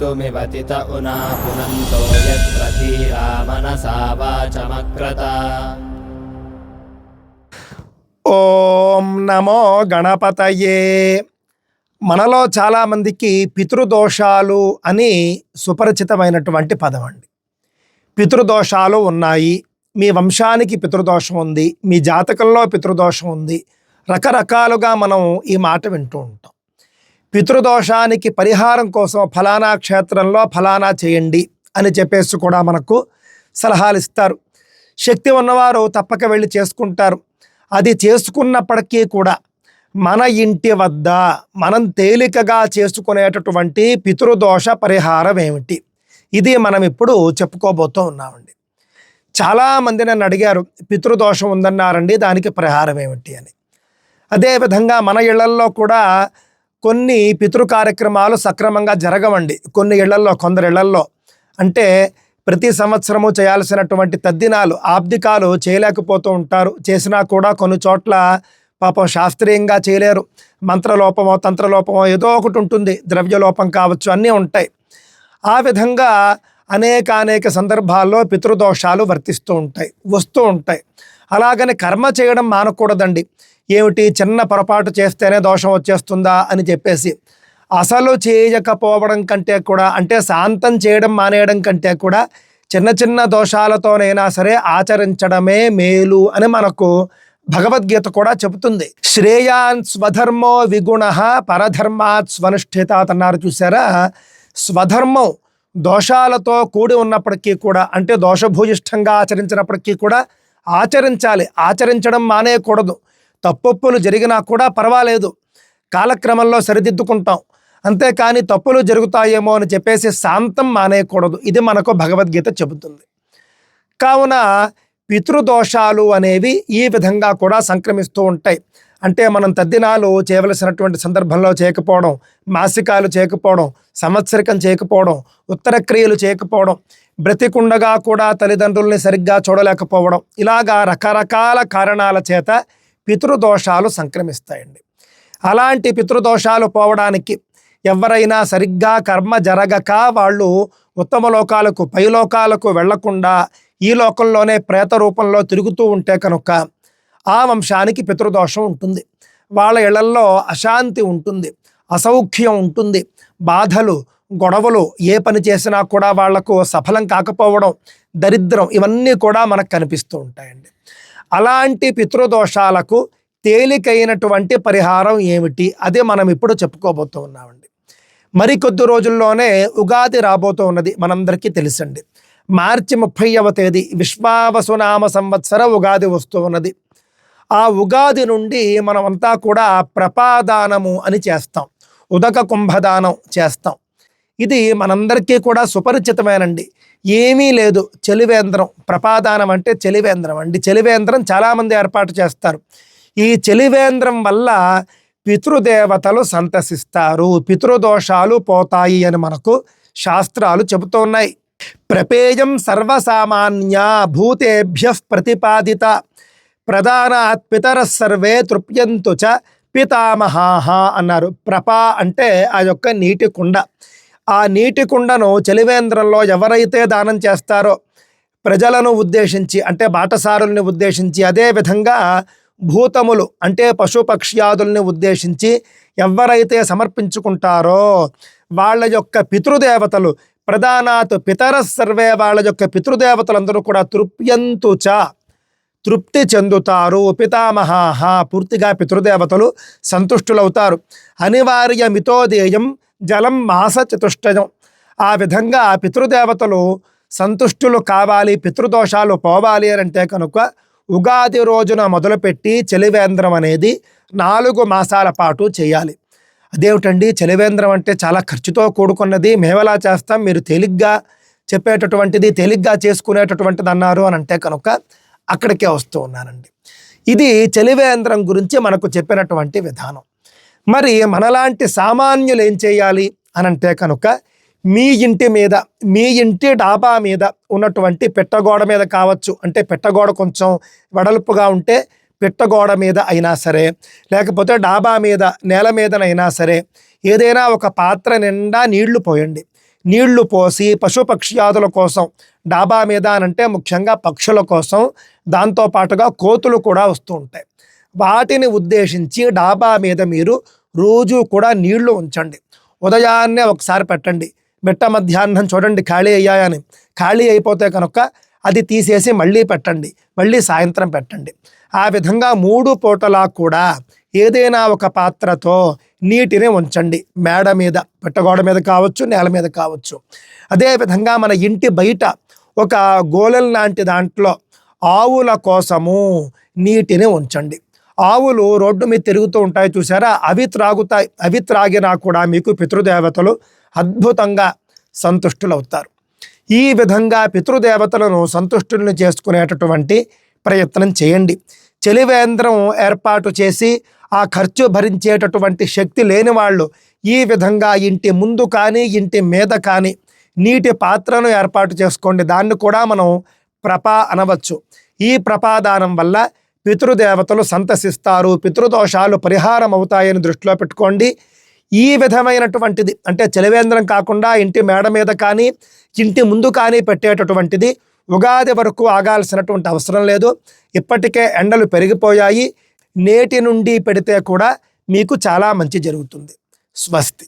कर्तुमिवतित उना पुनन्तो यत्र धीरा मनसा वाचमक्रत ఓం నమో గణపతయే మనలో చాలామందికి పితృదోషాలు అని సుపరిచితమైనటువంటి పదం అండి పితృదోషాలు ఉన్నాయి మీ వంశానికి పితృదోషం ఉంది మీ జాతకంలో పితృదోషం ఉంది రకరకాలుగా మనం ఈ మాట వింటూ ఉంటాం పితృదోషానికి పరిహారం కోసం ఫలానా క్షేత్రంలో ఫలానా చేయండి అని చెప్పేసి కూడా మనకు సలహాలు ఇస్తారు. శక్తి ఉన్నవారు తప్పక వెళ్ళి చేసుకుంటారు. అది చేసుకున్నప్పటికీ కూడా మన ఇంటి వద్ద మనం తేలికగా చేసుకునేటటువంటి పితృదోష పరిహారం ఏమిటి? ఇది మనం ఇప్పుడు చెప్పుకోబోతూ ఉన్నామండి. చాలామంది నన్ను అడిగారు పితృదోషం ఉందన్నారండి దానికి పరిహారం ఏమిటి? అని. అదేవిధంగా మన ఇళ్ళల్లో కూడా కొన్ని పితృ కార్యక్రమాలు సక్రమంగా జరగవండి. కొన్ని ఇళ్ళల్లో కొందరు ఇళ్ళల్లో. అంటే ప్రతి సంవత్సరము చేయాల్సినటువంటి తద్దినాలు ఆబ్దికాలు చేయలేకపోతూ ఉంటారు. చేసినా కూడా కొన్ని చోట్ల పాపం శాస్త్రీయంగా చేయలేరు. మంత్రలోపమో తంత్రలోపమో ఏదో ఒకటి ఉంటుంది. ద్రవ్యలోపం కావచ్చు అన్నీ ఉంటాయి. ఆ విధంగా అనేక అనేక సందర్భాల్లో పితృదోషాలు వర్తిస్తూ ఉంటాయి వస్తూ ఉంటాయి. అలాగని కర్మ చేయడం మానకూడదండి. ఏమిటి? చిన్న పొరపాటు చేస్తేనే దోషం వచ్చేస్తుందా? అని చెప్పేసి. అసలు చేయకపోవడం కంటే కూడా అంటే శాంతం చేయడం మానేయడం కంటే కూడా చిన్న చిన్న దోషాలతోనైనా సరే ఆచరించడమే మేలు అని మనకు భగవద్గీత కూడా చెబుతుంది. శ్రేయాన్ స్వధర్మో విగుణ పరధర్మాత్ స్వనిష్ఠిత అన్నారు చూసారా స్వధర్మం దోషాలతో కూడి ఉన్నప్పటికీ కూడా అంటే దోషభూయిష్టంగా ఆచరించినప్పటికీ కూడా ఆచరించాలి. ఆచరించడం మానేయకూడదు. తప్పొప్పులు జరిగినా కూడా పర్వాలేదు. కాలక్రమంలో సరిదిద్దుకుంటాం. అంతేకాని తప్పులు జరుగుతాయేమో అని చెప్పేసి శాంతం మానేయకూడదు. ఇది మనకు భగవద్గీత చెబుతుంది. కావున పితృదోషాలు అనేవి ఈ విధంగా కూడా సంక్రమిస్తూ ఉంటాయి. అంటే మనం తద్దినాలు చేయవలసినటువంటి సందర్భంలో చేయకపోవడం మాసికాలు చేయకపోవడం సంవత్సరికం చేయకపోవడం ఉత్తర క్రియలు చేయకపోవడం బ్రతికుండగా కూడా తల్లిదండ్రుల్ని సరిగ్గా చూడలేకపోవడం. ఇలాగా రకరకాల కారణాల చేత పితృదోషాలు సంక్రమిస్తాయండి. అలాంటి పితృదోషాలు పోవడానికి ఎవరైనా సరిగ్గా కర్మ జరగక వాళ్ళు ఉత్తమ లోకాలకు పై లోకాలకు వెళ్ళకుండా ఈ లోకంలోనే ప్రేత రూపంలో తిరుగుతూ ఉంటే కనుక ఆ వంశానికి పితృదోషం ఉంటుంది. వాళ్ళ ఇళ్ళల్లో అశాంతి ఉంటుంది. అసౌఖ్యం ఉంటుంది. బాధలు గొడవలు ఏ పని చేసినా కూడా వాళ్ళకు సఫలం కాకపోవడం దరిద్రం ఇవన్నీ కూడా మనకు కనిపిస్తూ ఉంటాయండి. అలాంటి పితృదోషాలకు తేలికైనటువంటి పరిహారం ఏమిటి? అదే మనం ఇప్పుడు చెప్పుకోబోతూ ఉన్నామండి. మరికొద్ది రోజుల్లోనే ఉగాది రాబోతూ ఉన్నది మనందరికీ తెలుసండి. మార్చి ముప్పైవ తేదీ విశ్వావసునామ సంవత్సర ఉగాది వస్తూ ఉన్నది. ఆ ఉగాది నుండి మనమంతా కూడా ప్రపాదానము అని చేస్తాం. ఉదక కుంభదానం చేస్తాం. ఇది మనందరికీ కూడా సుపరిచితమేనండి. ఏమీ లేదు. చలివేంద్రం ప్రపాదానం అంటే చలివేంద్రం అండి. చలివేంద్రం చాలామంది ఏర్పాటు చేస్తారు. ఈ చలివేంద్రం వల్ల పితృదేవతలు సంతసిస్తారు. పితృదోషాలు పోతాయి అని మనకు శాస్త్రాలు చెబుతున్నాయి ప్రపేయం సర్వసామాన్య భూతేభ్య ప్రతిపాదిత. ప్రధానాత్ పితర సర్వే తృప్యంతు చ పితామహాహ అన్నారు. ప్రపా అంటే ఆ యొక్క నీటి కుండ. ఆ నీటి కుండను చలివేంద్రంలో ఎవరైతే దానం చేస్తారో ప్రజలను ఉద్దేశించి అంటే బాటసారుల్ని ఉద్దేశించి అదే విధంగా భూతములు అంటే పశుపక్ష్యాదుల్ని ఉద్దేశించి ఎవరైతే సమర్పించుకుంటారో వాళ్ళ యొక్క పితృదేవతలు ప్రధానాత్ పితర సర్వే వాళ్ళ యొక్క పితృదేవతలందరూ కూడా తృప్యంతు చ తృప్తి చెందుతారు. పితామహాహ పూర్తిగా పితృదేవతలు సంతుష్టులవుతారు. అనివార్య మితోదేయం జలం మాస చతుష్టయం ఆ విధంగా పితృదేవతలు సంతుష్టులు కావాలి పితృదోషాలు పోవాలి అని అంటే కనుక ఉగాది రోజున మొదలుపెట్టి చలివేంద్రం అనేది నాలుగు మాసాల పాటు చేయాలి. అదేమిటండి? చలివేంద్రం అంటే చాలా ఖర్చుతో కూడుకున్నది. మేమెలా చేస్తాం? మీరు తేలిగ్గా చెప్పేటటువంటిది తేలిగ్గా చేసుకునేటటువంటిది అన్నారు అని అంటే కనుక అక్కడికే వస్తూ ఉన్నానండి. ఇది చలివేంద్రం గురించి మనకు చెప్పినటువంటి విధానం. మరి మనలాంటి సామాన్యులు ఏం చేయాలి? అని అంటే కనుక మీ ఇంటి మీద మీ ఇంటి డాబా మీద ఉన్నటువంటి పెట్టగోడ మీద కావచ్చు. అంటే పెట్టగోడ కొంచెం వెడల్పుగా ఉంటే పెట్టగోడ మీద అయినా సరే లేకపోతే డాబా మీద నేల మీదనైనా సరే ఏదైనా ఒక పాత్ర నిండా నీళ్ళు పోయండి. నీళ్ళు పోసి పశుపక్ష్యాదుల కోసం డాబా మీద అనంటే ముఖ్యంగా పక్షుల కోసం దాంతోపాటుగా కోతులు కూడా వస్తూ ఉంటాయి. వాటిని ఉద్దేశించి డాబా మీద మీరు రోజు కూడా నీళ్ళు ఉంచండి. ఉదయాన్నే ఒకసారి పెట్టండి. మిట్ట మధ్యాహ్నం చూడండి ఖాళీ అయ్యాయని. ఖాళీ అయిపోతే కనుక అది తీసేసి మళ్ళీ పెట్టండి. మళ్ళీ సాయంత్రం పెట్టండి. ఆ విధంగా మూడు పూటలా కూడా ఏదైనా ఒక పాత్రతో నీటిని ఉంచండి. మేడ మీద పెట్టగోడ మీద కావచ్చు నేల మీద కావచ్చు. అదేవిధంగా మన ఇంటి బయట ఒక గోలెల్ లాంటి దాంట్లో ఆవుల కోసము నీటిని ఉంచండి. ఆవులు రోడ్డు మీద తిరుగుతూ ఉంటాయి చూసారా అవి త్రాగుతాయి అవి త్రాగినా కూడా మీకు పితృదేవతలు అద్భుతంగా సంతుష్టులవుతారు. ఈ విధంగా పితృదేవతలను సంతుష్టుల్ని చేసుకునేటటువంటి ప్రయత్నం చేయండి. చెలివేంద్రం ఏర్పాటు చేసి ఆ ఖర్చు భరించేటటువంటి శక్తి లేని వాళ్ళు ఈ విధంగా ఇంటి ముందు కానీ ఇంటి మీద కానీ నీటి పాత్రను ఏర్పాటు చేసుకోండి. దాన్ని కూడా మనం ప్రపా అనవచ్చు. ఈ ప్రపాదానం వల్ల పితృదేవతలు సంతసిస్తారు పితృదోషాలు పరిహారం అవుతాయని దృష్టిలో పెట్టుకోండి. ఈ విధమైనటువంటిది అంటే చలివేంద్రం కాకుండా ఇంటి మేడ మీద కానీ ఇంటి ముందు కానీ పెట్టేటటువంటిది ఉగాది వరకు ఆగాల్సినటువంటి అవసరం లేదు. ఇప్పటికే ఎండలు పెరిగిపోయాయి. నేటి నుండి పెడితే కూడా మీకు చాలా మంచి జరుగుతుంది. స్వస్తి.